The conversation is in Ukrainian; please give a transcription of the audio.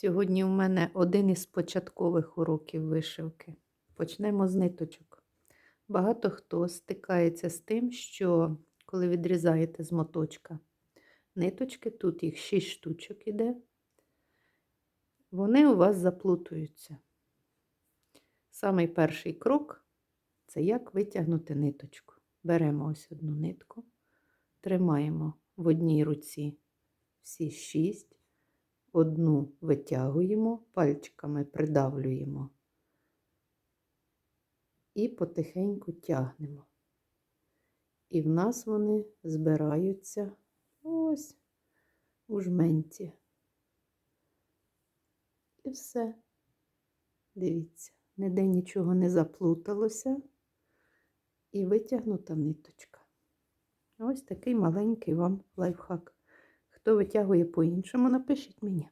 Сьогодні у мене один із початкових уроків вишивки. Почнемо з ниточок. Багато хто стикається з тим, що коли відрізаєте з моточка ниточки, тут їх 6 штучок іде, вони у вас заплутуються. Самий перший крок це як витягнути ниточку. Беремо ось одну нитку, тримаємо в одній руці всі 6 одну витягуємо, пальчиками придавлюємо і потихеньку тягнемо. І в нас вони збираються ось у жменці. І все. Дивіться, ніде нічого не заплуталося і витягнута ниточка. Ось такий маленький вам лайфхак. Хто витягує по-іншому, напишіть мені.